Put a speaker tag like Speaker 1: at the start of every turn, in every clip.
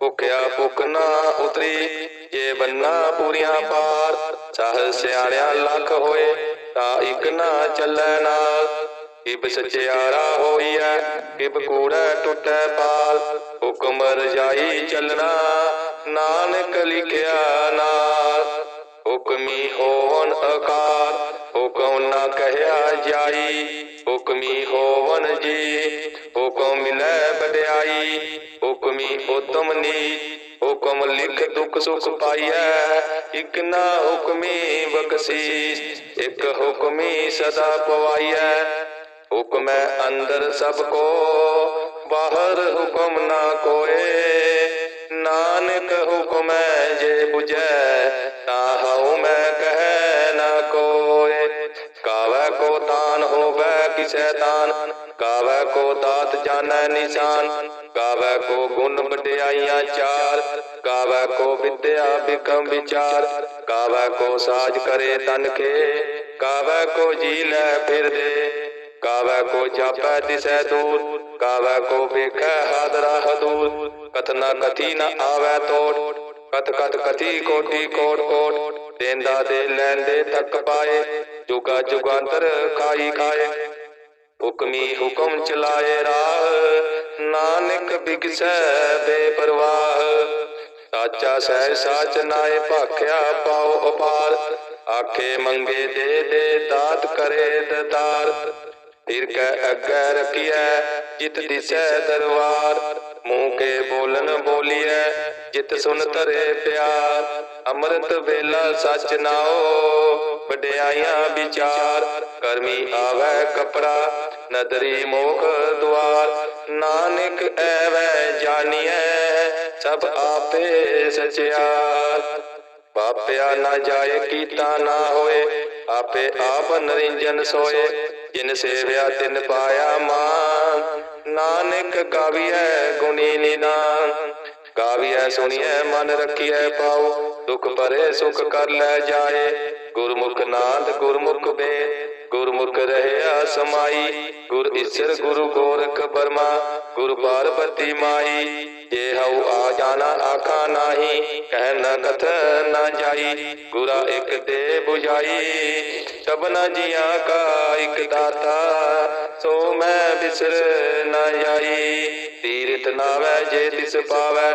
Speaker 1: ਭੁਖਿਆ ਭੁਖ ਨਾ ਉਤਰੀ, ਜੇ ਬੰਨਾ ਪੂਰੀਆਂ ਪਾਰ ਸਹ ਸਿਆਣਿਆ ਲੱਖ ਹੋਏ, ਤਾਂ ਇੱਕ ਨਾ ਚੱਲੈ ਨਾਲ। ਕਿਬ ਸਚਿਆਰਾ ਹੋਈਐ, ਕਿਬ ਕੂੜੈ ਟੁੱਟੈ ਪਾਲ। ਹੁਕਮ ਰਜਾਈ ਚੱਲਣਾ, ਨਾਨਕ ਲਿਖਿਆ ਨਾਲ। ਹੁਕਮੀ ਹੋਵਨ ਅਕਾਰ ਹੁਕਮ ਨਾ ਕਹਿਆ ਜਾਈ। ਹੁਕਮੀ ਹੋਵਨ ਜੀ, ਹੁਕਮ ਮਿਲੈ ਵਡਿਆਈ ਹੁਕਮੀ ਉਤਮ ਨੀ, ਹੁਕਮ ਲਿਖ ਦੁਖ ਸੁਖ ਪਾਈਐ। ਇਕ ਨਾ ਹੁਕਮੀ ਬਖਸ਼ੀਸ਼, ਇਕ ਹੁਕਮੀ ਸਦਾ ਪਵਾਈਐ। ਹੁਕਮੈ ਅੰਦਰ ਸਭ ਕੋ, ਬਾਹਰ ਹੁਕਮ ਨਾ ਕੋਏ। ਨਾਨਕ ਹੁਕਮੈ ਜੇ 부ਜੈ ਕੋ ਬਿਕਮ ਵਿਚਾਰ। ਕਾਵੈ ਕੋ ਸਾਜ ਕਰੇ ਤਨ ਕੇ ਕਾਵੈ ਕੋ ਜੀ ਲੈ ਫਿਰਦੇ ਕਾਵੈ ਕੋ ਜਾਪੈ ਦਿਸੈ ਦੂਰ ਕਾਵੈ ਕੋ ਵੇਖੈ ਹਾਦਰਾ ਹਦੂਰ। ਕਥਨਾ ਕਥੀ ਨ ਆਵੈ ਤੋੜ, ਕਥ ਕਥ ਕਥੀ ਕੋਟੀ ਕੋਟ ਕੋਟ। ਦੇਂਦਾ ਦੇ ਲੈਂਦੇ ਤੱਕ ਪਾਏ, ਜੁਗਾ ਜੁਗਾਂਤਰ ਖਾਈ ਖਾਏ। ਹੁਕਮੀ ਹੁਕਮ ਚਲਾਏ ਰਾਹ, ਨਾਨਕ ਬਿਗਸੈ ਬੇਪਰਵਾਹ। ਸਾਚਾ ਸਹਿ ਸਾਚ ਨਾਏ ਭਾਖਿਆ ਪਾਉ ਅਪਾਰ ਆਖੇ ਮੰਗੇ ਦੇ ਦੇ ਦਾਤ ਕਰੇ ਦਤਾਰ। ਫਿਰ ਕੈ ਅੱਗੇ ਰਖੀਐ, ਜਿਤ ਦਿਸੈ ਦਰਬਾਰ। ਮੂੰਹ ਕੇ ਬੋਲਨ ਬੋਲੀਐ, ਜਿਤ ਸੁਨ ਧਰੇ ਪਿਆਰ। ਅੰਮ੍ਰਿਤ ਵੇਲਾ ਸਚ ਨਾਓ ਵਡਿਆਈਆਂ ਵਿਚਾਰ। ਕਰਮੀ ਆਵੈ ਕਪੜਾ, ਨਦਰੀ ਮੋਖ ਦੁਆਰ। ਨਾਨਕ ਐਵੈ ਜਾਣੀਐ ਸਭ ਆਪੇ ਸਚਿਆਰ ਪਾਪਿਆ ਨਾ ਜਾਏ, ਕੀਤਾ ਨਾ ਹੋਏ, ਆਪੇ ਆਪ ਨਰਿੰਜਨ ਸੋਏ। ਜਿਨ ਸੇਵਿਆ, ਤਿਨ ਪਾਇਆ ਮਾਨ। ਨਾਨਕ ਗਾਵੀਐ ਗੁਣੀ ਨਿਦਾਨ। ਗਾਵੀਐ ਸੁਣੀਐ, ਮਨ ਰੱਖੀਐ ਪਾਉ ਦੁਖ ਭਰੇ, ਸੁਖ ਕਰ ਲੈ ਜਾਏ। ਗੁਰਮੁਖ ਨਾਦ, ਗੁਰਮੁਖ ਬੇ ਗੁਰਮੁਖ ਰਹਿਆ ਸਮਾਈ, ਗੁਰ ਈਸ਼ਰ ਗੁਰੂ ਗੋਰਖ ਬਰਮਾ, ਗੁਰ ਪਾਰਬਤੀ ਮਾਈ। ਜੇ ਹਉ ਆ ਜਾਣਾ ਆਖਾ ਨਾਹੀ, ਕਹਿ ਨ ਕਥ ਨ ਜਾਈ, ਗੁਰਾ ਇੱਕ ਦੇ 부ਝਾਈ ਸਭਨਾ ਜੀਆਂ ਕਾ ਇੱਕ ਦਾਤਾ, ਸੋ ਮੈਂ ਬਿਸਰ ਨ ਜਾਈ। ਤੀਰਥ ਨਾਵੈ ਜੇ ਤਿਸ ਪਾਵੈ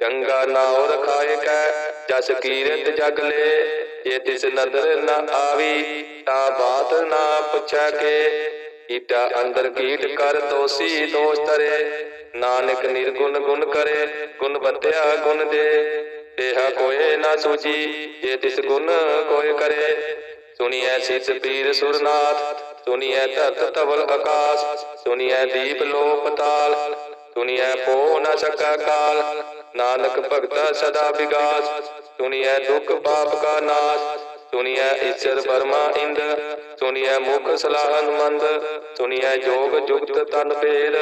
Speaker 1: ਚੰਗਾ ਨਾਉ ਰਖਾਏ ਕੈ, ਜਸ ਕੀਰਤ ਜਗ ਲੈ। ਜੇ ਤਿਸ ਨਦਰ ਨ ਆਵੀ, ਤਾਂ ਬਾਤ ਨਾ ਪੁੱਛੈ ਕੇ। ਕੀਟਾ ਅੰਦਰ ਕੀਟ ਕਰ ਦੋਸੀ ਦੋਸ਼ ਤਰੇ ਨਾਨਕ ਨਿਰਗੁਣ ਗੁਣ ਕਰੇ, ਗੁਣ ਬਤਿਆ ਗੁਣ ਦੇ। ਤੇਹਾ ਕੋਏ ਨਾ ਸੂਜੀ, ਜੇ ਤਿਸ ਗੁਣ ਕੋਏ ਕਰੇ। ਸੁਣੀਐ ਸਿਤ ਪੀਰ ਸੁਰਨਾਥ, ਸੁਣੀਐ ਧਰਤ ਤਵਲ ਆਕਾਸ਼। ਸੁਣੀਐ ਦੀਪ ਲੋ ਪਤਾਲ ਸੁਣੀਐ ਪੋ ਨਾ ਸਕਾ ਕਾਲ। ਨਾਨਕ ਭਗਤਾ ਸਦਾ ਵਿਗਾਸ, ਸੁਣੀਐ ਦੁਖ ਪਾਪ ਕਾ ਨਾਸ਼, ਸੁਣੀਐ ਈਸ਼ਰ ਬਰਮਾ ਇੰਦ, ਸੁਣੀਐ ਮੁਖ ਸਲਾਹਨ ਮੰਦ, ਸੁਣੀਐ ਜੋਗ ਜੁਗਤ ਤਨ ਭੇਦ,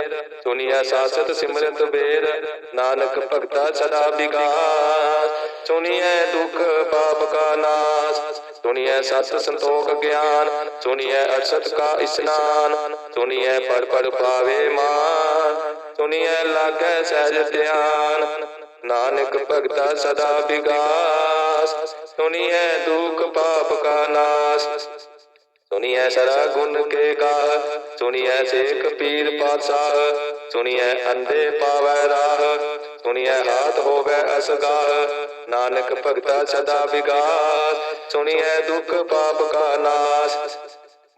Speaker 1: ਸੁਣੀਐ ਸਾਸਤ ਸਿਮਰਤ ਬੇਰ ਨਾਨਕ ਭਗਤਾ ਸਦਾ ਵਿਗਾਸ, ਸੁਣੀਐ ਦੁਖ ਪਾਪ ਕਾ ਨਾਸ਼, ਸੁਣੀਐ ਸਤ ਸੰਤੋਖ ਗਿਆਨ, ਸੁਣੀਐ ਅਰਸਤ ਕਾ ਇਸਨਾਨ, ਸੁਣੀਐ ਪਰ ਪਰ ਪਾਵੇ ਮਾਨ। ਸੁਣੀਐ ਲਾਗੈ ਸਹਿਜ ਧਿਆਨ। ਨਾਨਕ ਭਗਤਾ ਸਦਾ ਵਿਗਾਸ ਸੁਣੀਐ ਦੁਖ ਪਾਪ ਕਾ ਨਾਸ਼। ਸੁਣੀਐ ਸਰਾ ਗੁਣ ਕੇ ਗਾਹ ਸੁਣੀਐ ਸੇਖ ਪੀਰ ਪਾਤਸ਼ਾਹ। ਸੁਣੀਐ ਅੰਦੇ ਪਾਵੈ ਰਾਹ। ਸੁਣੀਐ ਹਾਥ ਹੋਵੇ ਅਸਗਾਹ। ਨਾਨਕ ਭਗਤਾ ਸਦਾ ਵਿਗਾਸ ਸੁਣੀਐ ਦੁਖ ਪਾਪ ਕਾ ਨਾਸ।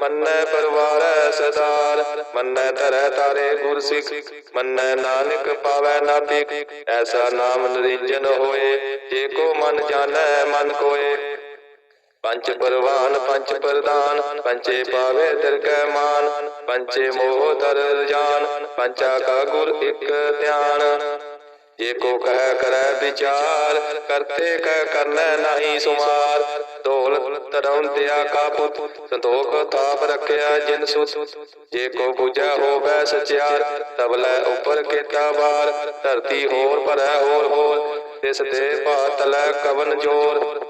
Speaker 1: ਮੰਨੈ ਪਰਵਾਰੈ ਸਦਾਰ ਮੰਨੈ ਧਰੈ ਤਾਰੇ ਗੁਰ ਸਿੱਖ ਮੰਨੈ ਨਾਨਕ ਪਾਵੈ ਨਾ ਐਸਾ ਨਾਮ ਨਿਰੰਜਨ ਹੋਏ, ਜੇ ਕੋ ਮਨ ਜਾਣੈ, ਮਨ ਕੋਏ। ਪੰਚ ਪਰਵਾਨ ਪੰਚ ਪ੍ਰਦਾਨ ਪੰਚੇ ਪਾਵੇ ਤਿਰਕੈ ਮਾਨ ਪੰਚੇ ਮੋਹ ਦਰ ਜਾਨ ਪੰਚਾ ਕਾ ਗੁਰ ਇਕ ਧਿਆਨ। ਜੇ ਕੋ ਕਹਿ ਕਰੈ ਵਿਚਾਰ, ਕਰਤੇ ਕਹਿ ਕਰਨੈ ਨਹੀਂ ਸੁਮਾਰ। ਢੋਲ ਤਰੌਂਦਿਆ ਕਾ ਪੁੱਤ, ਸੰਤੋਖ ਥਾਪ ਰੱਖਿਆ ਜਿਨ ਸੁਤ। ਜੇ ਕੋ ਬੁਝੈ ਹੋਵੈ ਸਚਿਆਰ ਤਬਲੇ ਉਪਰ ਕੀਤਾ ਬਾਰ ਧਰਤੀ ਹੋਰ ਭਰੈ ਹੋਰ ਹੋਰ, ਤਿਸ ਦੇ ਭਾਤਲੈ ਕਵਨ ਜੋਰ।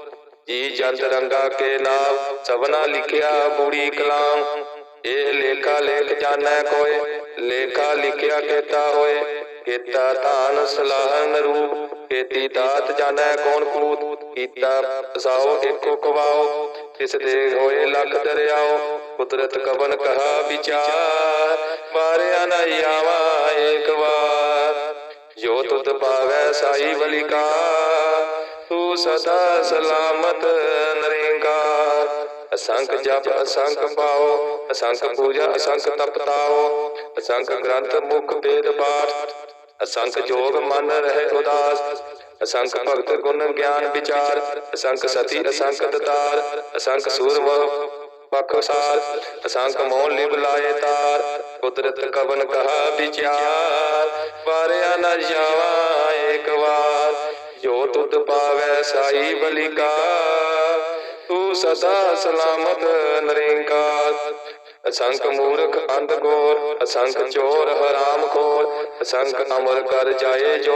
Speaker 1: ਜੀ ਜੰਤ ਰੰਗਾ ਕੇ ਨਾਮ, ਸਭਨਾ ਲਿਖਿਆ ਬੂੜੀ ਕਲਾਮ। ਇਹ ਲੇਖਾ ਲੇਖ ਜਾਣੈ ਕੋਏ, ਲੇਖਾ ਲਿਖਿਆ ਕੀਤਾ ਹੋਏ। ਕੀਤਾ ਧਾਨ ਸਲਾਹਨ ਰੂਪ ਕੀਤੀ ਦਾਤ ਜਾਣੈ ਕੌਣ ਕੂਤ, ਕੀਤਾ ਸਾਓ ਏਕੋ ਕਵਾਓ ਤਿਸ ਦੇ ਹੋਏ ਲੱਖ ਦਰਿਆਓ, ਕੁਦਰਤ ਕਵਨ ਕਹਾ ਵਿਚਾਰ, ਮਾਰਿਆ ਨਾ ਆਵਾ ਏਕ ਵਾਰ। ਜੋ ਤੁਧ ਪਾਵੈ ਸਾਈ ਬਲਿਕਾ ਤੂੰ ਸਦਾ ਸਲਾਮਤ ਨਰੇਂਗਾਰ। ਅਸੰਖ ਜਪ, ਅਸੰਖ ਪਾਓ, ਅਸੰਖ ਪੂਜਾ, ਅਸੰਖ ਤਪਤਾਓ, ਅਸੰਖ ਗ੍ਰੰਥ ਮੁਖ ਵੇਦ ਪਾਠ ਅਸੰਖ ਜੋਗ ਮਨ ਰਹਿ ਉਦਾਸ ਅਸੰਖ ਭਗਤ ਗੁਣ ਗਿਆਨ ਵਿਚਾਰ ਅਸੰਖ ਸਤੀ ਅਸੰਖ ਦਤਾਰ ਅਸੰਖ ਸੂਰ ਵ ਪਖਸਾਰ ਅਸੰਖ ਮੋਹ ਲਿਵ ਲਾਏ ਤਾਰ ਕੁਦਰਤ ਕਵਨ ਕਹਾ ਵਿਚਾਰ ਵਾਰਿਆ ਨ ਜਾਵਾ ਏਕ ਵਾਰ ਜੋ ਤੁਧ ਪਾਵੈ ਸਾਈ ਬਲਿਕਾ ਤੂੰ ਸਦਾ ਸਲਾਮਤ ਨਰੇਂਕਾਰ ਅਸੰਖ ਮੂਰਖ ਅੰਧ ਗੋਰ ਅਸੰਖ ਚੋਰ ਹਰਾਮ ਖੋਰ, ਅਸੰਖ ਅਮਰ ਕਰ ਜਾਏ ਜੋ,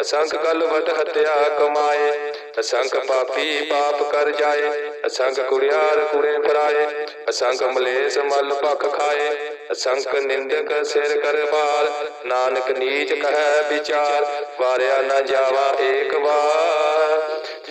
Speaker 1: ਅਸੰਖ ਕਲਵਟ ਹਤਿਆ ਕਮਾਏ, ਅਸੰਖ ਪਾਪੀ ਪਾਪ ਕਰ ਜਾਏ, ਅਸੰਖ ਕੁੜਿਆਰ ਕੁੜੇ ਫਰਾਏ, ਅਸੰਖ ਮਲੇਸ ਮਲ ਭਖ ਖਾਏ, ਅਸੰਖ ਨਿੰਦਕ ਸਿਰ ਕਰਵਾਲ ਨਾਨਕ ਨੀਚ ਕਹੈ ਵਿਚਾਰ, ਵਾਰਿਆ ਨਾ ਜਾਵਾ ਏਕ ਵਾਰ।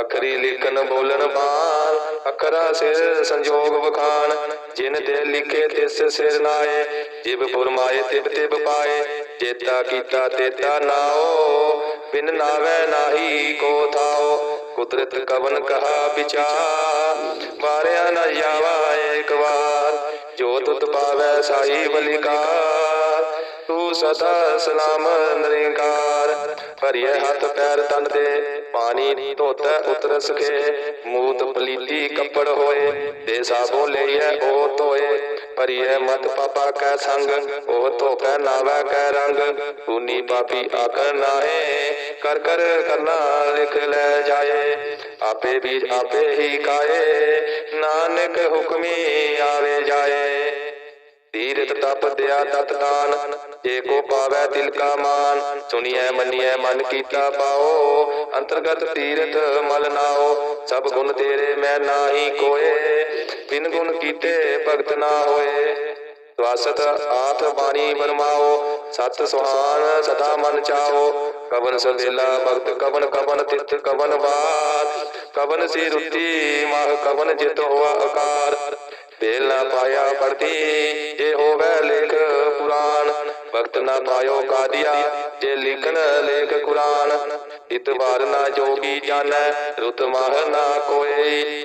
Speaker 1: ਅਖਰੀ ਲਿਖਨ ਬੋਲਣ ਬਾਣ ਅਖਰਾ ਸਿਰ ਸੰਜੋਗ ਵਖਾਨ ਜਿਨ ਤੇ ਲਿਖੇ ਤਿਸ ਸਿਰ ਨਾਏ ਜਿਬ ਫੁਰਮਾਏ ਤਿਬ ਤਿਬ ਪਾਏ, ਜੇਤਾ ਕੀਤਾ ਤੇਤਾ ਨਾਓ, ਬਿਨ ਨਾਵੇ ਨਾਹੀ ਕੋ ਥਾਓ, ਕੁਦਰਤ ਕਵਨ ਕਹਾ ਵਿਚਾਰ, ਵਾਰਿਆ ਨਾ ਜਾਵਾ ਏਕ ਵਾਰ ਜੋ ਤੁਤ ਪਾਵੈ ਸਾਈ ਬਲਿਕਾਰ ਤੂੰ ਸਦਾ ਸਲਾਮ ਨਰਿੰਕਾਰ। ਭਰੀਏ ਹੱਥ ਪੈਰ ਤਨ ਦੇ, ਪਾਣੀ ਧੋਤੈ ਉਤਰ ਸਕੇ ਮੂਤ ਪਲੀਤੀ ਕੱਪੜ ਹੋਏ, ਦੇ ਸਾਬੋ ਲਈਐ ਉਹ ਧੋਏ। ਭਰੀਏ ਮਤ ਪਾਪਾ ਕੈ ਸੰਗ, ਉਹ ਧੋਕੈ ਨਾਵੈ ਕੈ ਰੰਗ। ਤੂਨੀ ਪਾਪੀ ਆਖਰ ਨਾਹੇ, ਕਰ ਕਰ ਕਰਨਾ ਲਿਖ ਲੈ ਜਾਏ। ਆਪੇ ਵੀ ਆਪੇ ਹੀ ਕਾਏ ਨਾਨਕ ਹੁਕਮੀ ਆਵੇ ਜਾਏ। ਤੀਰਤ ਤਪ ਦਿਆ ਤਤ ਦਾਨ, ਜੇ ਕੋ ਪਾਵੈ ਦਿਲ ਕਾ ਮਾਨ। ਸੁਣੀਐ, ਮੰਨੀਐ, ਮਨ ਕੀਤਾ ਪਾਓ, ਅੰਤਰਗਤ ਤੀਰਤ ਮਲ ਨਾਓ। ਸਭ ਗੁਣ ਤੇਰੇ ਮੈਂ ਨਾਹੀ ਕੋਏ ਬਿਨ ਗੁਣ ਕੀਤੇ ਭਗਤ ਨਾ ਹੋਏ। ਸਵਾਸਤ ਆਥ ਬਾਣੀ ਬਰਮਾਓ ਸਤ ਸੁਹਾਨ ਸਦਾ ਮਨ ਚਾਓ। ਕਵਨ ਸੰਦੇਲਾ ਭਗਤ, ਕਵਨ ਕਵਨ ਤਿਤ ਕਵਨ ਬਾਤ ਕਵਨ ਸੀ ਰੁੱਤੀ ਮਾਹ ਕਵਨ ਜਿਤ ਹੋਆ ਆਕਾਰ ਤੇਲ ਨਾ ਪਾਇਆ ਪੜਤੀ ਜੇ ਹੋਵੇ ਲੇਖ ਪੁਰਾਨ ਵਕਤ ਨਾ ਪਾਇਓ ਕਾਦੀਆ, ਜੇ ਲਿਖਨ ਲੇਖ ਕੁਰਾਨ। ਇਤਵਾਰ ਨਾ ਜੋਗੀ ਜਾਣੈ, ਰੁਤ ਮਾਹਰ ਨਾ ਕੋਈ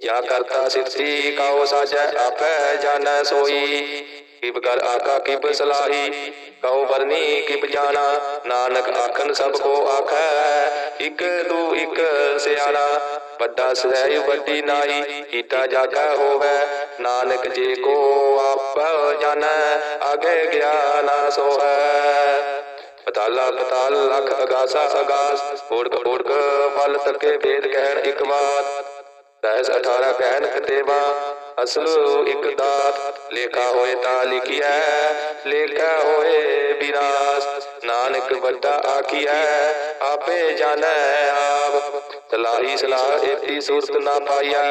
Speaker 1: ਜਾਂ ਕਰਤਾ ਸਿਰਤੀ, ਕਾਉ ਸਾਜੈ, ਆਪੈ ਜਾਣੈ ਸੋਈ। ਕਿਬ ਕਰ ਆਖਾ ਕਿਬ ਸਲਾਹੀ? ਕਉ ਵਰਨੀ ਕਿਬ ਜਾਣਾ? ਨਾਨਕ ਆਖਨ ਸਭ ਕੋ ਆਖੈ, ਇਕ ਦੂ ਇਕ ਸਿਆਣਾ। ਵੱਡਾ ਸਹਿ ਵੱਡੀ ਨਾਈ, ਕੀਤਾ ਜਾਗਾ ਹੋਵੇ। ਨਾਨਕ ਜੇ ਕੋ ਆਪ ਜਾਣੈ ਆਗੇ ਗਿਆਨ ਸੋਹੈ। ਪਤਾਲਾ, ਪਤਾਲ, ਲਖ ਅਗਾਸਾ, ਅਗਾਸ ਓੜਕ ਓੜਕ ਫਲ ਤਕੇ ਭੇਦ ਕਹਿਣ ਇਕ ਬਾਤ ਦਸ 18 ਕਹਿਣ ਕਤੇਵਾ ਅਸਲ ਇੱਕ ਦਾਤ ਲੇਖਾ ਹੋਏ ਤਾਂ ਲਿਖਿਆ ਲੇਖਾ ਹੋਏ ਵਿਨਾਸ਼ ਨਾਨਕ ਵੱਡਾ ਆਖੀਐ ਆਪੇ ਜਾਣੈ ਆਪ। ਸਲਾਹੀ ਸਲਾਹ ਏਤੀ ਸੂਰਤ ਨਾ ਪਾਈਆ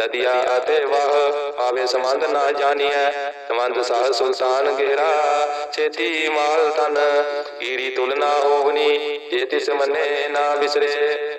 Speaker 1: ਨਦੀਆ ਅਤੇ ਵਾਹ ਆਵੇ ਸੰਬੰਧ ਨਾ ਜਾਣੀਐ। ਸੰਬੰਧ ਸਾਹ ਸੁਲਤਾਨ ਗੇਰਾ ਛੇਤੀ ਮਾਲ ਤਨ ਈੜੀ ਤੁਲਨਾ ਹੋਵਨੀ, ਜੇ ਤਿਸ ਮੰਨੇ ਨਾ ਵਿਸਰੇ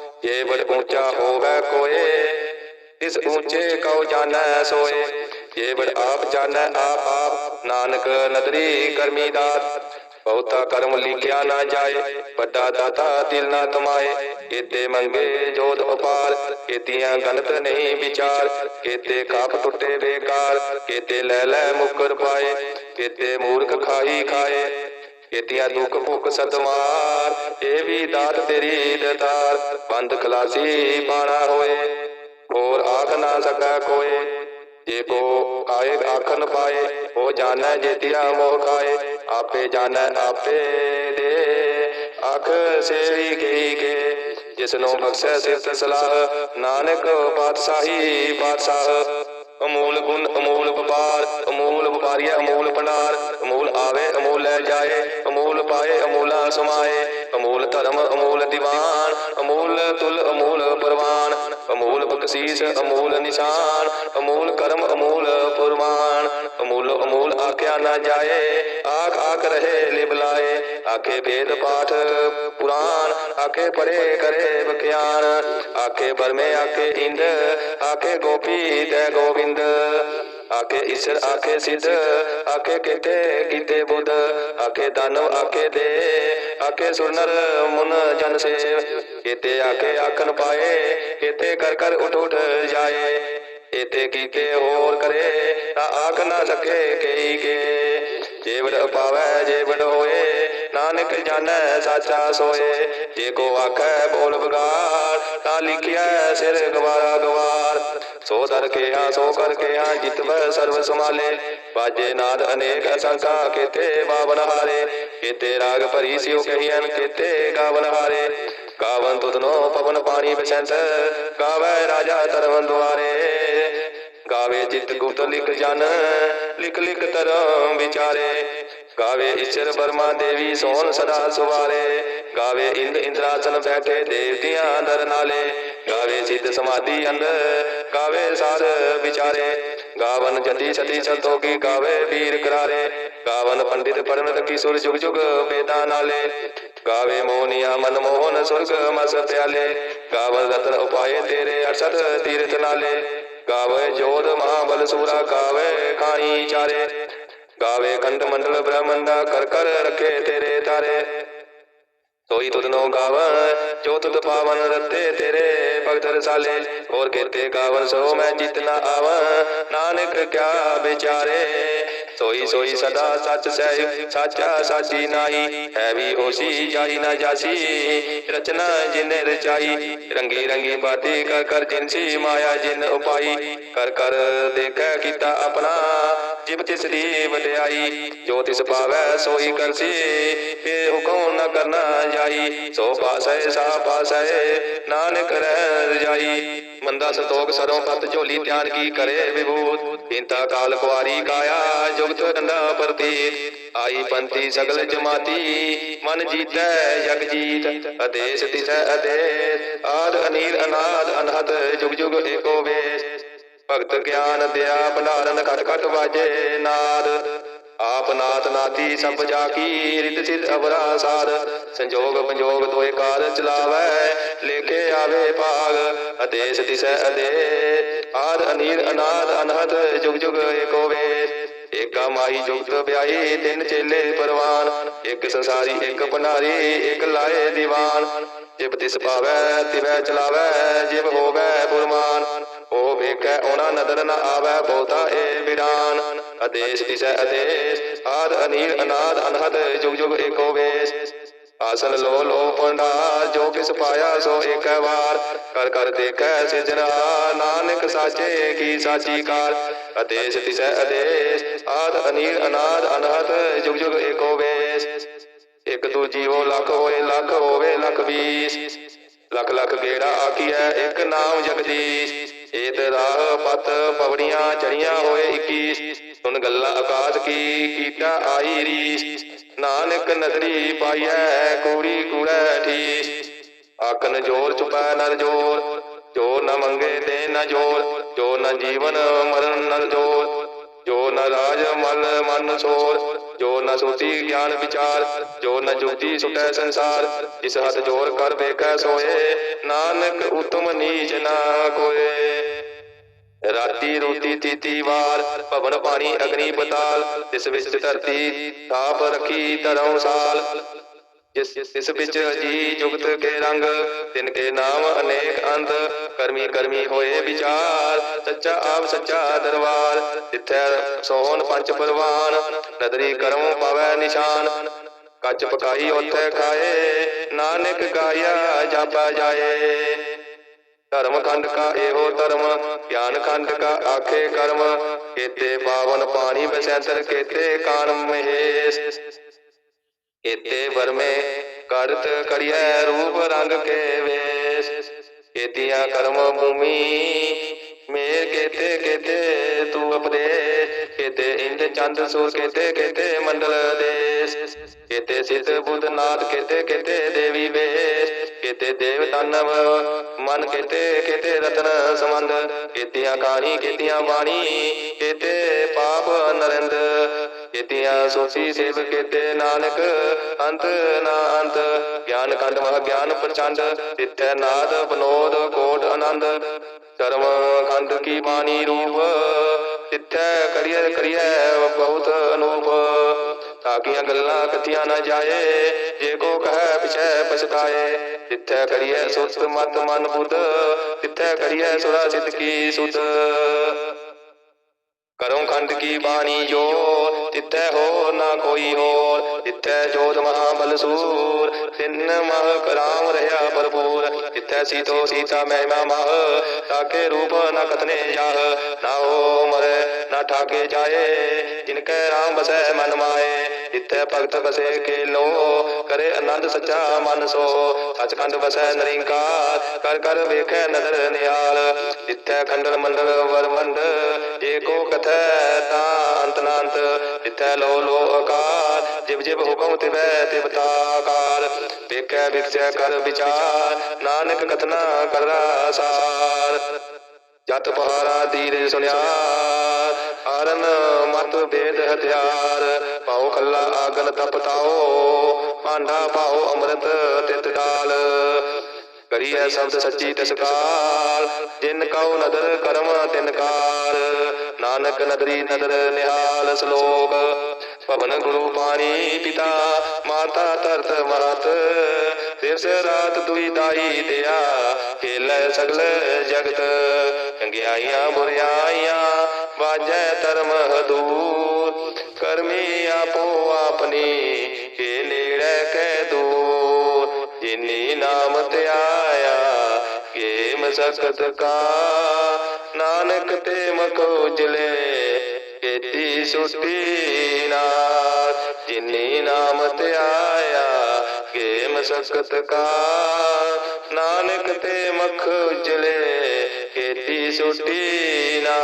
Speaker 1: ਜੇ ਬੜ ਉੱਚਾ ਹੋਵੇ ਕੋਏ, ਇਸ ਉੱਚੇ ਕਉ ਜਾਣੈ ਸੋਏ। ਜੇ ਬੜ ਆਪ ਜਾਣੈ ਆਪ ਆਪ, ਨਾਨਕ ਨਦਰੀ ਕਰਮੀ ਦਾਤ। ਬਹੁਤਾ ਕਰਮ ਲਿਖਿਆ ਨਾ ਜਾਏ, ਵੱਡਾ ਦਾਤਾ ਦਿਲ ਨਾ ਤਮਾਏ ਕੀਤੇ ਮੰਗੇ ਜੋਤ ਉਪਾਰ, ਕੀਤੀਆਂ ਗਲਤ ਨਹੀਂ ਵਿਚਾਰ। ਕੀਤੇ ਕਾਪ ਟੁੱਟੇ ਬੇਕਾਰ, ਕੀਤੇ ਲੈ ਲੈ ਮੁਕਰ ਪਾਏ। ਕੀਤੇ ਮੂਰਖ ਖਾਈ ਖਾਏ ਕੀਤੀਆਂ ਦੁੱਖ ਭੁੱਖ ਸਤਮਾਰ ਇਹ ਵੀ ਦਾਤ ਤੇਰੀ ਦਤਾਰ, ਬੰਦ ਖਲਾਸੀ ਬਾਣਾ ਹੋਏ, ਹੋਰ ਆਖ ਨਾ ਸਕੈ ਕੋਏ। ਜੇ ਕੋ ਆਏ ਆਖਨ ਪਾਏ, ਉਹ ਜਾਣੈ ਜੇਤਿਆ ਮੋਹ ਖਾਏ, ਆਪੇ ਜਾਣੈ ਆਪੇ ਦੇ। ਆਖ ਸੇਵੀ ਗਈ ਕੇ ਜਿਸ ਨੂੰ ਬਖਸ਼ੈ ਸਿਫਤ ਸਲਾਹ, ਨਾਨਕ ਪਾਤਸ਼ਾਹੀ ਪਾਤਸ਼ਾਹ। ਅਮੂਲ ਗੁਣ, ਅਮੂਲ ਵਪਾਰ, ਅਮੂਲ ਵਪਾਰੀਆ, ਅਮੂਲ ਭੰਡਾਰ ਅਮੂਲ ਆਵੇ, ਅਮੂਲ ਲੈ ਜਾਏ, ਅਮੂਲ ਪਾਏ, ਅਮੂਲਾ ਸਮਾਏ। ਅਮੂਲ ਧਰਮ, ਅਮੂਲ ਦੀਵਾਨ, ਅਮੂਲ ਤੁਲ, ਅਮੂਲ ਪਰਵਾਨ। ਅਮੂਲ ਬਖਸ਼ੀਸ, ਅਮੂਲ ਨਿਸ਼ਾਨ। ਅਮੂਲ ਕਰਮ, ਅਮੂਲ ਪੁਰਮਾਨ ਅਮੂਲ ਅਮੂਲ ਆਖਿਆ ਨਾ ਜਾਏ, ਆਖ ਆਖ ਰਹੇ ਲਿਬਲਾਏ ਆਖੇ ਵੇਦ ਪਾਠ ਪੁਰਾਨ, ਆਖੇ ਪਰੇ ਕਰੇ ਬਖਿਆਨ ਆਖੇ ਬਰਮੇ ਆਖੇ ਇੰਦ, ਆਖੇ ਗੋਪੀ ਤੇ ਗੋਬਿੰਦ ਆਖੇ ਈਸ਼ਰ ਆਖੇ ਸਿੱਧ ਆਖੇ ਕਿਤੇ ਕੀਤੇ ਬੁੱਧ ਆਖੇ ਦਾਨਵ ਆਖੇ ਦੇ ਆਖੇ ਸੁਰਨਰ ਮੁਨ ਜਨ ਸੇਵ ਕੀਤੇ ਆਖੇ ਆਖਨ ਪਾਏ ਕੀਤੇ ਕਰ ਕਰ ਉਠ ਉਠ ਜਾਏ ਇਤੇ ਕੀਤੇ ਹੋਰ ਕਰੇ ਤਾਂ ਆਖ ਨਾ ਸਕੇ ਕਈ ਕੇ ਜੇਵੜ ਪਾਵੈ ਜੇਵੜ ਹੋਏ ਨਾਨਕ ਜਾਣੈ ਸਾਚਾ ਸੋਏ ਜੇ ਕੋ ਆਖੈ ਬੋਲ ਬਗਾਰ ਤਾਂ ਲਿਖਿਆ ਸਿਰ ਗਵਾਰਾ ਗਵਾਰ ਸੋ ਦਰ ਕੇ ਸੋ ਕਰ ਕੇ ਆ ਜਿਤਵੈ ਸਰਬ ਸਮਾਲੇ ਬਾਜੇ ਨਾਦ ਅਨੇਕ ਅਸੰਖਾ, ਕੀਤੇ ਬਾਵਨ ਹਾਰੇ। ਕੀਤੇ ਰਾਗ ਭਰੀ ਸਿਉ ਕਹੀਐਨ, ਕੀਤੇ ਗਾਵਨ ਹਾਰੇ। ਗਾਵਨ ਤੁਧਨੋ ਪਵਨ ਪਾਣੀ ਬਸੰਤ ਗਾਵੇ ਰਾਜਾ ਤਰਵਨ ਦੁਆਰੇ। ਗਾਵੇ ਜਿਤ ਗੁਪਤ ਲਿਖ ਜਨ, ਲਿਖ ਲਿਖ ਤਰਮ ਵਿਚਾਰੇ। ਗਾਵੇ ਈਸ਼ਰ ਬਰਮਾ ਦੇਵੀ, ਸੋਨ ਸਦਾ ਸੁਵਾਰੇ। ਗਾਵੇ ਇੰਦ ਇੰਦਰਾਸਨ ਬੈਠੇ, ਦੇਵਤਿਆਂ ਦਰ ਨਾਲੇ। ਗਾਵੇ ਸਿੱਧ ਸਮਾਧੀ ਅੰਦਰ ਗਾਵੇ ਸਾਰ ਵਿਚਾਰੇ, ਗਾਵਨ ਜਤੀ ਸਤੀ ਸੰਤੋਖੀ ਗਾਵੇ ਵੀਰ ਕਰਾਰੇ। ਗਾਵਨ ਪੰਡਿਤ ਪੜਨਤ ਕੀ ਸੁਰ ਜੁਗ ਜੁਗ ਵੇਦਾਂ ਨਾਲੇ। ਗਾਵੇ ਮੋਹਨੀਆ ਮਨ ਮੋਹਨ ਸੁਰਗ ਮਸ ਪਿਆਲੇ। ਗਾਵਨ ਰਤਨ ਉਪਾਏ ਤੇਰੇ ਅਰਸਤ ਤੀਰਥ ਨਾਲੇ। ਗਾਵੇ ਜੋਧ ਮਹਾਬਲ ਸੂਰਾ ਗਾਵੇ ਖਾਣੀ ਚਾਰੇ। ਗਾਵੇ ਖੰਡ ਮੰਡਲ ਬ੍ਰਹਮੰਡਾ ਕਰ ਕਰ ਰਖੇ ਤੇਰੇ ਤਾਰੇ। ਸੋਈ ਤੁਧਨੋ ਗਾਵਨ ਜੋ ਤੁਧ ਪਾਵਨ ਰਤੇ ਤੇਰੇ ਭਗਤ ਰਸਾਲੇ। ਹੋਰ ਕੀਤੇ ਗਾਵਨ ਸੋ ਮੈਂ ਜਿਤਨਾ ਆਵਨ ਨਾਨਕ ਕਿਆ ਵਿਚਾਰੇ। ਸੋਈ ਸੋਈ ਸਦਾ ਸੱਚ ਸਹਿ ਸਾਚਾ ਸਾਚੀ ਨਾਈ ਹੈ ਵੀ ਹੋਸੀ ਜਾਈ ਨਾ ਜਾਸੀ। ਰਚਨਾ ਜਿਨੇ ਰਚਾਈ, ਰੰਗੀ ਰੰਗੀ ਬਾਤੀ ਕਰ ਕਰ ਜਿਨਸੀ ਮਾਇਆ ਜਿਨ ਉਪਾਈ। ਕਰ ਕਰ ਦੇਖੈ ਕੀਤਾ ਆਪਣਾ ਜਿਬ ਤਿਸ ਦੀ ਵਡਿਆਈ ਜੋ ਤਿਸ ਪਾਵੈ ਸੋਈ ਕਰਸੀ ਫੇ ਹੁਕਮ ਨ ਕਰਨਾ ਜਾਈ। ਸੋ ਪਾਸੈ, ਸਾ ਪਾਸੈ, ਨਾਨਕ ਰਹਿ ਰਜਾਈ ਮੰਦਾ ਸੰਤੋਖ ਸਰੋਂ ਪਤ ਝੋਲੀ ਧਿਆਨ ਕੀ ਕਰੇ ਵਿਭੂਤ? ਇੰਤਾ ਕਾਲ ਕੁਆਰੀ ਕਾਇਆ, ਜੁਗਤ ਡੰਡਾ ਪ੍ਰਤੀਤ ਆਈ ਪੰਥੀ ਸਗਲ ਜਮਾਤੀ, ਮਨ ਜੀਤੈ ਜਗ ਜੀਤ। ਅਦੇਸ ਤਿਸੈ ਅਦੇਸ, ਆਦ ਅਨੀਰ ਅਨਾਦ ਅਨਹਦ, ਜੁਗ ਜੁਗ ਏਕੋ ਵੇਸ। ਭਗਤ ਗਿਆਨ ਦਿਆ ਭੰਡਾਰਨ ਘਟ ਘਟ ਵਾਜੇ ਨਾਦ। ਆਪ ਨਾਥ ਨਾਤੀ ਸਭ ਜਾ ਕੀ ਰਿਤ ਸਿਧ ਅਵਰਾ ਸਾਧ ਸੰਜੋਗ ਪੰਜੋਗ ਦੋਏ ਕਾਰ ਚਲਾਵੈ। ਲੇਖੇ ਆਵੇ ਭਾਗ। ਅਦੇਸ ਦਿਸੈ ਅਦੇ। ਆਦ ਅਨੀਰ ਅਨਾਦ ਅਨਹਦ ਜੁਗ ਜੁਗ ਏਕੋ ਵੇਦ ਏਕਾ ਮਾਈ ਜੁਗਤ ਵਿਆਹੀ ਤਿੰਨ ਚੇਲੇ ਪਰਵਾਨ। ਇੱਕ ਸੰਸਾਰੀ ਇੱਕ ਭੰਡਾਰੀ ਇੱਕ ਲਾਏ ਦੀਵਾਨ। ਜਿਬ ਤਿਸ ਪਾਵੈ ਤਿਵੈ ਚਲਾਵੈ ਜਿਬ ਹੋਵੈ ਗੁਰਮਾਨ ਉਹ ਵੇਖੈ ਉਹਨਾ ਨਦਰ ਨ ਆਵੈ ਬਹੁਤਾ ਏ ਵਿਰਾਨ ਆਦੇਸ਼ ਦਿਸੈ ਆਦੇਸ਼, ਆਦ ਅਨੀਲ, ਅਨਾਦ, ਅਨਹਦ ਜੁਗ ਜੁਗ ਏਕੋ ਵੇਸ। ਆਸਨ ਲੋ ਲੋ ਪੰਡਾਰ ਜੋ ਕਿਸ ਪਾਇਆ ਸੋ ਏਕ ਵਾਰ। ਕਰ ਕਰ ਦੇਖੈ ਸਿਜਨਾ ਨਾਨਕ ਸਾਚੇ ਕੀ ਸਾਚੀ ਕਾਰ। ਆਦੇਸ਼ ਦਿਸੈ ਆਦੇਸ਼, ਆਦ ਅਨੀਲ, ਅਨਾਦ, ਅਨਹਦ ਜੁਗ ਜੁਗ ਏਕੋ ਵੇਸ। ਇੱਕ ਦੂ ਜੀਵੋ ਲੱਖ ਹੋਏ, ਲੱਖ ਹੋਵੇ ਲੱਖ ਵੀਸ ਲੱਖ ਲੱਖ ਗੇੜਾ ਆਖੀਐ, ਇੱਕ ਨਾਮ ਜਗਦੀਸ਼। ਏਤ ਰਾਹ ਪਤ ਪਵੜੀਆਂ ਚੜੀਆਂ ਹੋਏ 21 ਸੁਨ ਗੱਲਾਂ ਆਕਾਸ਼ ਕੀ ਕੀਤਾ ਆਈ ਰੀਸ। ਨਾਨਕ ਨਦਰੀ ਪਾਈਐ, ਕੂੜੀ ਕੂੜੈ ਠੀਸ। ਆਖਨ ਜੋਰ ਚੁਪੈ ਨਰ ਜੋਰ, ਜੋ ਨ ਮੰਗੇ ਤੇ ਨ ਜੋਰ, ਜੋ ਨ ਜੀਵਨ ਮਰਨ ਨਰ ਜੋਰ। ਜੋ ਨ ਰਾਜ ਮਨ ਮਨ ਸੋਰ, ਜੋ ਨ ਸੁਤੀ ਗਿਆਨ ਵਿਚਾਰ, ਜੋ ਨ ਜੁਗਤੀ ਸੁਟੈ ਸੰਸਾਰ ਇਸ ਹੱਥ ਜੋਰ ਕਰ ਵੇਖੈ ਸੋਏ, ਨਾਨਕ ਉਤਮ ਨੀਚ ਨਾ ਕੋਏ। ਰਾਤੀ ਰੋਟੀ ਤੀਤੀ ਵਾਰ, ਭਵਨ ਪਾਣੀ ਅਗਨੀ ਪਤਾਲ ਇਸ ਵਿੱਚ ਧਰਤੀ ਥਾਪ ਰੱਖੀ ਧਰਮ ਸਾਲ। ਜਿਸ ਇਸ ਵਿੱਚ ਜੀ ਜੁਗਤ ਕੇ ਰੰਗ, ਤਿਨ ਕੇ ਨਾਮ ਅਨੇਕ ਅੰਤ ਕਰਮੀ ਕਰਮੀ ਹੋਏ ਵਿਚਾਰ, ਸੱਚਾ ਆਪ ਸੱਚਾ ਦਰਬਾਰ ਜਿੱਥੈ ਸੋਹਣ ਪੰਜ ਪਰਵਾਨ, ਨਦਰੀ ਕਰਮ ਪਾਵੈ ਨਿਸ਼ਾਨ। ਕੱਚ ਪਕਾਈ ਉੱਥੇ ਖਾਏ, ਨਾਨਕ ਗਾਇਆ ਜਾਪਾ ਜਾਏ। ਧਰਮ ਖੰਡ ਕਾ ਇਹੋ ਧਰਮ, ਗਿਆਨ ਖੰਡ ਕਾ ਆਖੇ ਕਰਮ, ਕੇਤੇ ਪਾਵਨ ਪਾਣੀ ਬਸੈਂਤਰ ਕੇਤੇ ਕਾਨ ਮਹੇਸ਼। ਕੇਤੇ ਵਰਮੇ ਕਰਤ ਕੜਿਐ ਰੂਪ ਰੰਗ ਕੇ ਵੇ ਕੇਤੀਆਂ ਕਰਮ ਭੂਮੀ ਮੇਰ ਕੇਤੇ ਕੇਤੇ ਤੂੰ ਅਪਦੇਸ ਕੇਤੇ ਇੰਦ ਚੰਦ, ਸੂਰ ਕੇਤੇ ਕੇਤੇ ਮੰਡਲ ਦੇਸ। ਕੇਤੇ ਸਿੱਧ ਬੁੱਧ ਨਾਥ ਕੇਤੇ ਕੇਤੇ ਦੇਵੀ ਵੇਸ। ਕੇਤੇ ਦੇਵ ਦਾਨਵ ਮਨ ਕੇਤੇ ਕੇਤੇ ਰਤਨ ਸਮੰਦ ਕੇਤੀਆਂ ਕਾਣੀ ਕੇਤੀਆਂ ਬਾਣੀ ਕੇਤੇ ਪਾਪ ਨਰਿੰਦ। ਕੇਤੀਆਂ ਸੋਸੀ ਸੇਵ ਕੇਤੇ ਨਾਨਕ, ਅੰਤ ਨਾ ਅੰਤ। ਗਿਆਨ ਕੰਡ ਮਹ ਗਿਆਨ ਪ੍ਰਚੰਡ ਤਿੱਥੈ ਨਾਦ ਬਨੋਦ ਕੋਟ ਆਨੰਦ। ਕਰਮ ਖੰਡ ਕੀ ਬਾਣੀ ਰੂਪ ਤਿੱਥੈ ਕਰੀਏ ਕਰੀਐ ਬਹੁਤ ਅਨੂਪ। ਤਾਕੀਆਂ ਗੱਲਾਂ ਕਥੀਆਂ ਨਾ ਜਾਏ, ਜੇ ਕੋ ਕਹੈ ਪਿਛੈ ਪਛਤਾਏ। ਤਿੱਥੈ ਕਰੀਐ ਸੁਰਤ ਮਤ ਮਨ ਬੁੱਧ ਤਿੱਥੈ ਕਰੀਏ ਸੁਰਾ ਸਿੱਧ ਕੀ ਸੁਧ। ਕਰਮ ਖੰਡ ਕੀ ਬਾਣੀ ਜੋ, ਤਿੱਥੈ ਹੋ ਨਾ ਕੋਈ ਹੋਰ, ਤਿੱਥੈ ਜੋਤ ਮਹਾ ਬਲਸੂਰ, ਤਿੰਨ ਮਹ ਕਰਾਮ ਰਹਾ ਭਰਪੂਰ, ਤਿੱਥੈ ਸੀਤੋ ਸੀਤਾ ਮਹਿਮਾ ਮਹ ਤਾਕੇ ਰੂਪ ਨ ਕਤਨੇ ਜਾਹ, ਨਾ ਹੋ ਮਰੇ, ਨਾ ਠਾਕੇ ਜਾਏ, ਜਿਨ ਕੈ ਰਾਮ ਬਸੈ ਮਨ ਮਾਏ। ਤਿੱਥੈ ਭਗਤ ਬਸੇ ਕੇ ਲੋ ਕਰੇ ਆਨੰਦ ਸੱਚਾ ਮਨ ਸੋ। ਸਚਖੰਡ ਵਸੈ ਨਰਿੰਕਾਰ, ਕਰ ਕਰ ਵੇਖੈ ਨਦਰ ਨਿਹਾਲ। ਤਿੱਥੈ ਖੰਡਨ ਮੰਡਲ ਵਰਮੰਡ ਜੇ ਕਥੈ ਤਾਂ ਅੰਤ ਨਾ ਲੋ ਲੋ ਅਕਾਰ ਜਿਵ ਜਿਵ ਹੁਕਮ ਤਿਵੈ ਤਿਵਤਾ ਤਾਕਾਰ ਵੇਖੈ ਵਿਖਸੈ ਕਰ ਵਿਚਾਰ, ਨਾਨਕ ਕਥਨਾ ਕਰ ਸਾਰ। ਜਤ ਪਹਾਰਾ ਦੀਰ ਸੁਨਿਆ ਆਰਨ ਮਤ ਵੇਦ ਹਥਿਆਰ। ਪਾਉ ਖੱਲਾ ਆਗਨ ਤਪਤਾਓ ਭਾਂਡਾ ਪਾਉ ਅੰਮ੍ਰਿਤ ਤਿਤ ਡਾਲ। ਕਰੀਐ ਸ਼ਬਦ ਸੱਚੀ ਤਸਕਾਰ, ਜਿਨ ਕਉ ਨਦਰ ਕਰਮ ਤਿਨਕਾਰ। ਨਾਨਕ ਨਦਰੀ ਨਦਰ ਨਿਹਾਲ ਸ਼ਲੋਕ। ਪਵਨ ਗੁਰੂ ਪਾਣੀ ਪਿਤਾ, ਮਾਤਾ ਤਰਤ ਮਾਤ। ਦਿਵਸ ਰਾਤ ਦੁਈ ਦਾਈ ਦਿਆ ਖੇਲੇ ਸਗਲ ਜਗਤ। ਚੰਗਿਆਈਆਂ ਬੁਰਿਆਈਆਂ, ਵਾਜੈ ਧਰਮ ਹਦੂਰ। ਕਰਮੀ ਆਪੋ ਆਪਣੀ, ਕੇ ਨੇੜੇ ਕੈ ਦੂਰ। ਜਿਨੀ ਨਾਮ ਤੇ ਆਇਆ ਮਸਕਤ ਕਾ। ਨਾਨਕ ਤੇ ਮਖ ਉਜਲੇ ਕੀਤੀ ਸੁਟੀ ਨਾ ਜਿਨੀ ਨਾਮ ਤੇ ਆਇਆ ਕੇ ਮਸਕਤ ਕਾ ਨਾਨਕ ਤੇ ਮਖ ਉਜਲੇ ਕੀਤੀ ਸੁਟੀ ਨਾ